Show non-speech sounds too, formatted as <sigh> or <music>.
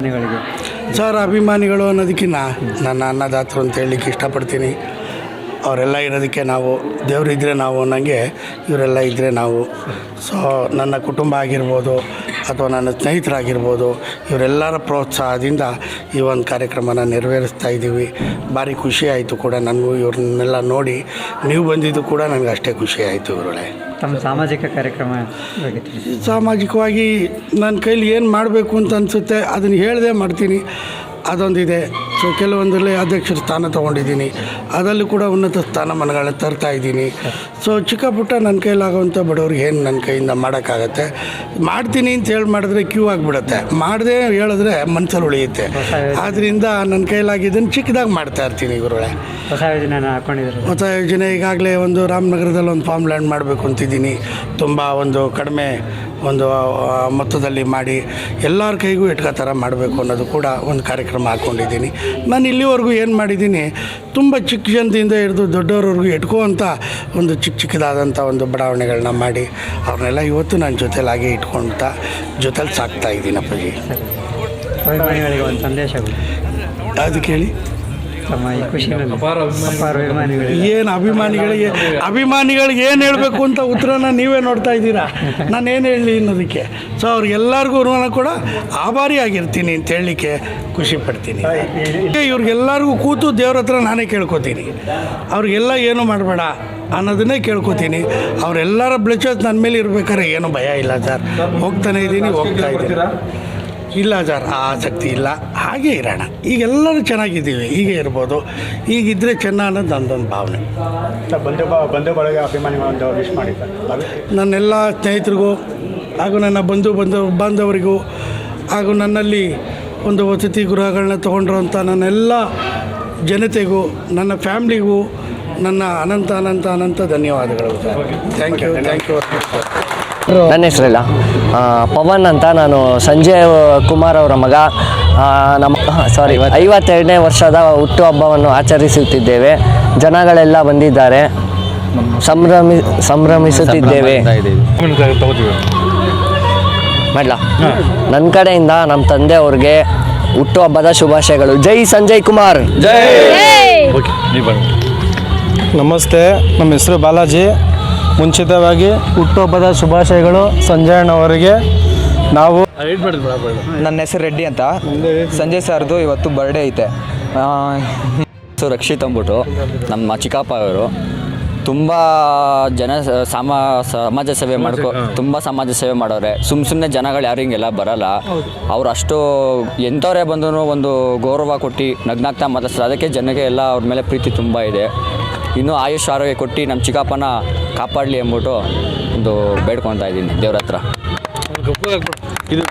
ಮನೆಗಳಿಗೆ ಸರ್ ಅಭಿಮಾನಿಗಳು ಅನ್ನೋದಕ್ಕಿಂತ ನನ್ನ ಅನ್ನದಾತರು ಅಂತ ಹೇಳಲಿಕ್ಕೆ ಇಷ್ಟಪಡ್ತೀನಿ. ಅವರೆಲ್ಲ ಇರೋದಕ್ಕೆ ನಾವು ದೇವರಿದ್ದರೆ ನಾವು ಅನ್ನಂಗೆ ಇವರೆಲ್ಲ ಇದ್ದರೆ ನಾವು. ಸೊ ನನ್ನ ಕುಟುಂಬ ಆಗಿರ್ಬೋದು ಅಥವಾ ನನ್ನ ಸ್ನೇಹಿತರಾಗಿರ್ಬೋದು ಇವರೆಲ್ಲರ ಪ್ರೋತ್ಸಾಹದಿಂದ ಈ ಒಂದು ಕಾರ್ಯಕ್ರಮನ ನೆರವೇರಿಸ್ತಾ ಇದ್ದೀವಿ. ಭಾರಿ ಖುಷಿ ಆಯಿತು ಕೂಡ ನನಗೂ ಇವ್ರನ್ನೆಲ್ಲ ನೋಡಿ. ನೀವು ಬಂದಿದ್ದು ಕೂಡ ನನಗೆ ಅಷ್ಟೇ ಖುಷಿ ಆಯಿತು ಇವರೊಳೆ ತಮ್ಮ ಸಾಮಾಜಿಕ ಕಾರ್ಯಕ್ರಮ ಸಾಮಾಜಿಕವಾಗಿ ನನ್ನ ಕೈಲಿ ಏನು ಮಾಡಬೇಕು ಅಂತ ಅನಿಸುತ್ತೆ ಅದನ್ನು ಹೇಳದೆ ಮಾಡ್ತೀನಿ. ಅದೊಂದಿದೆ. ಸೊ ಕೆಲವೊಂದರಲ್ಲಿ ಅಧ್ಯಕ್ಷರ ಸ್ಥಾನ ತೊಗೊಂಡಿದ್ದೀನಿ. ಅದರಲ್ಲೂ ಕೂಡ ಉನ್ನತ ಸ್ಥಾನಮಾನಗಳನ್ನ ತರ್ತಾ ಇದ್ದೀನಿ. ಸೊ ಚಿಕ್ಕ ಪುಟ್ಟ ನನ್ನ ಕೈಲಾಗುವಂಥ ಬಡವ್ರಿಗೆ ಏನು ನನ್ನ ಕೈಯಿಂದ ಮಾಡೋಕ್ಕಾಗತ್ತೆ? ಮಾಡ್ತೀನಿ ಅಂತ ಹೇಳಿ ಮಾಡಿದ್ರೆ ಕ್ಯೂ ಆಗಿಬಿಡುತ್ತೆ. ಮಾಡದೆ ಹೇಳಿದ್ರೆ ಮನ್ಸಲ್ಲಿ ಉಳಿಯುತ್ತೆ. ಆದ್ದರಿಂದ ನನ್ನ ಕೈಲಾಗಿದ್ದನ್ನು ಚಿಕ್ಕದಾಗಿ ಮಾಡ್ತಾ ಇರ್ತೀನಿ ಇವರೊಳೆ ಹೊಸ ಯೋಜನೆ ಹಾಕೊಂಡಿದ್ರು ಹೊಸ ಯೋಜನೆ ಈಗಾಗಲೇ ಒಂದು ರಾಮನಗರದಲ್ಲಿ ಒಂದು ಫಾರ್ಮ್ ಲ್ಯಾಂಡ್ ಮಾಡಬೇಕು ಅಂತಿದ್ದೀನಿ. ತುಂಬ ಒಂದು ಕಡಿಮೆ ಒಂದು ಮೊತ್ತದಲ್ಲಿ ಮಾಡಿ ಎಲ್ಲರ ಕೈಗೂ ಇಟ್ಕೋ ಥರ ಮಾಡಬೇಕು ಅನ್ನೋದು ಕೂಡ ಒಂದು ಕಾರ್ಯಕ್ರಮ ಹಾಕ್ಕೊಂಡಿದ್ದೀನಿ ನಾನು ಇಲ್ಲಿವರೆಗೂ ಏನು ಮಾಡಿದ್ದೀನಿ ತುಂಬ ಚಿಕ್ಕ ಜನದಿಂದ ಹಿಡಿದು ದೊಡ್ಡವ್ರವ್ರಿಗೂ ಇಟ್ಕೋ ಒಂದು ಚಿಕ್ಕ ಚಿಕ್ಕದಾದಂಥ ಒಂದು ಬಡಾವಣೆಗಳನ್ನ ಮಾಡಿ ಅವ್ರನ್ನೆಲ್ಲ ಇವತ್ತು ನನ್ನ ಜೊತೆಲಿ ಹಾಗೆ ಇಟ್ಕೊಂತ ಜೊತೆಲಿ ಸಾಕ್ತಾ ಇದ್ದೀನಿ ಅಪ್ಪಾಜಿ. ಕೇಳಿ ಒಂದು ತಮ್ಮ ಈ ಖುಷಿನಲ್ಲಿ ಅಪಾರ ಅಭಿಮಾನಿಗಳಿಗೆ ಏನು ಅಭಿಮಾನಿಗಳಿಗೆ ಅಭಿಮಾನಿಗಳಿಗೆ ಏನು ಹೇಳಬೇಕು ಅಂತ ಉತ್ತರನ ನೀವೇ ನೋಡ್ತಾ ಇದ್ದೀರಾ? <laughs> ನಾನು ಏನು ಹೇಳಲಿ ಅನ್ನೋದಕ್ಕೆ. ಸೊ ಅವ್ರಿಗೆಲ್ಲರಿಗೂ ನಾನು ಕೂಡ ಆಭಾರಿ ಆಗಿರ್ತೀನಿ ಅಂತ ಹೇಳಲಿಕ್ಕೆ ಖುಷಿ ಪಡ್ತೀನಿ. ಇವ್ರಿಗೆಲ್ಲರಿಗೂ ಕೂತು ದೇವ್ರ ಹತ್ರ ನಾನೇ ಕೇಳ್ಕೊತೀನಿ. ಅವ್ರಿಗೆಲ್ಲ ಏನು ಮಾಡಬೇಡ ಅನ್ನೋದನ್ನೇ ಕೇಳ್ಕೊತೀನಿ. ಅವರೆಲ್ಲರ ಬ್ಲಚ್ ನನ್ನ ಮೇಲೆ ಇರ್ಬೇಕಾದ್ರೆ ಏನೂ ಭಯ ಇಲ್ಲ ಸರ್. ಹೋಗ್ತಾನೆ ಇದ್ದೀನಿ ಹೋಗ್ತಾ ಇದ್ದೀನಿ. ಇಲ್ಲ ಸರ್ ಆ ಆಸಕ್ತಿ ಇಲ್ಲ. ಹಾಗೆ ಇರೋಣ. ಈಗೆಲ್ಲರೂ ಚೆನ್ನಾಗಿದ್ದೀವಿ. ಹೀಗೆ ಇರ್ಬೋದು. ಈಗಿದ್ದರೆ ಚೆನ್ನ ಅನ್ನೋದು ನನ್ನದೊಂದು ಭಾವನೆ. ಬಂಧು ಬಂಧು ಬಳಗ ಅಭಿಮಾನಿ ಒಂದು ವಿಶ್ ಮಾಡಿದ್ದಾರೆ ನನ್ನೆಲ್ಲ ಸ್ನೇಹಿತರಿಗೂ ಹಾಗೂ ನನ್ನ ಬಂಧು ಬಂಧು ಬಾಂಧವರಿಗೂ ಹಾಗೂ ನನ್ನಲ್ಲಿ ಒಂದು ವಸತಿ ಗೃಹಗಳನ್ನ ತೊಗೊಂಡಿರೋಂಥ ನನ್ನೆಲ್ಲ ಜನತೆಗೂ ನನ್ನ ಫ್ಯಾಮ್ಲಿಗೂ ನನ್ನ ಅನಂತ ಅನಂತ ಅನಂತ ಧನ್ಯವಾದಗಳು. Sir thank you thank you ನನ್ನ ಹೆಸರಿಲ್ಲ? ಪವನ್ ಅಂತ ನಾನು ಸಂಜಯ್ ಕುಮಾರ್ ಅವರ ಮಗ. ನಮ್ಮ ಸಾರಿ ಐವತ್ತೆರಡನೇ ವರ್ಷದ ಹುಟ್ಟುಹಬ್ಬವನ್ನು ಆಚರಿಸುತ್ತಿದ್ದೇವೆ. ಜನಗಳೆಲ್ಲ ಬಂದಿದ್ದಾರೆ. ಸಂಭ್ರಮಿ ಸಂಭ್ರಮಿಸುತ್ತಿದ್ದೇವೆ. ಮಾಡಲ? ನನ್ನ ಕಡೆಯಿಂದ ನಮ್ಮ ತಂದೆ ಅವ್ರಿಗೆ ಹುಟ್ಟುಹಬ್ಬದ ಶುಭಾಶಯಗಳು. ಜೈ ಸಂಜಯ್ ಕುಮಾರ್. ಜೈ. ನಮಸ್ತೆ ನಮ್ಮ ಹೆಸರು ಬಾಲಾಜಿ. ಮುಂಚಿತವಾಗಿ ಹುಟ್ಟುಹಬ್ಬದ ಶುಭಾಶಯಗಳು ಸಂಜಯಣ್ಣವರಿಗೆ ನಾವು ನನ್ನ ಹೆಸರು ರೆಡ್ಡಿ ಅಂತ. ಸಂಜಯ್ ಸರ್ದು ಇವತ್ತು ಬರ್ಡೇ ಐತೆ. ಸೊ ರಕ್ಷಿತ್ ಅಂದ್ಬಿಟ್ಟು ನಮ್ಮ ಚಿಕ್ಕಪ್ಪ ಅವರು ತುಂಬ ಜನ ಸಮ ಸಮಾಜ ಸೇವೆ ಮಾಡ್ಕೊ ತುಂಬ ಸಮಾಜ ಸೇವೆ ಮಾಡೋರೆ. ಸುಮ್ಮ ಸುಮ್ಮನೆ ಜನಗಳು ಯಾರು ಹಿಂಗೆಲ್ಲ ಬರಲ್ಲ. ಅವ್ರು ಅಷ್ಟು ಎಂಥವರೇ ಬಂದರೂ ಒಂದು ಗೌರವ ಕೊಟ್ಟು ನಗ್ನಾಗ್ತಾ ಮಾತಾಡ್ತಾರೆ ಅದಕ್ಕೆ ಜನಕ್ಕೆ ಎಲ್ಲ ಅವ್ರ ಮೇಲೆ ಪ್ರೀತಿ ತುಂಬ ಇದೆ. ಇನ್ನೂ ಆಯುಷ್ ಆರೋಗ್ಯ ಕೊಟ್ಟು ನಮ್ಮ ಚಿಕ್ಕಪ್ಪನ ಕಾಪಾಡಲಿ ಅಂದ್ಬಿಟ್ಟು ಒಂದು ಬೇಡ್ಕೊತಾ ಇದ್ದೀನಿ ದೇವ್ರ ಹತ್ರ. ಇದು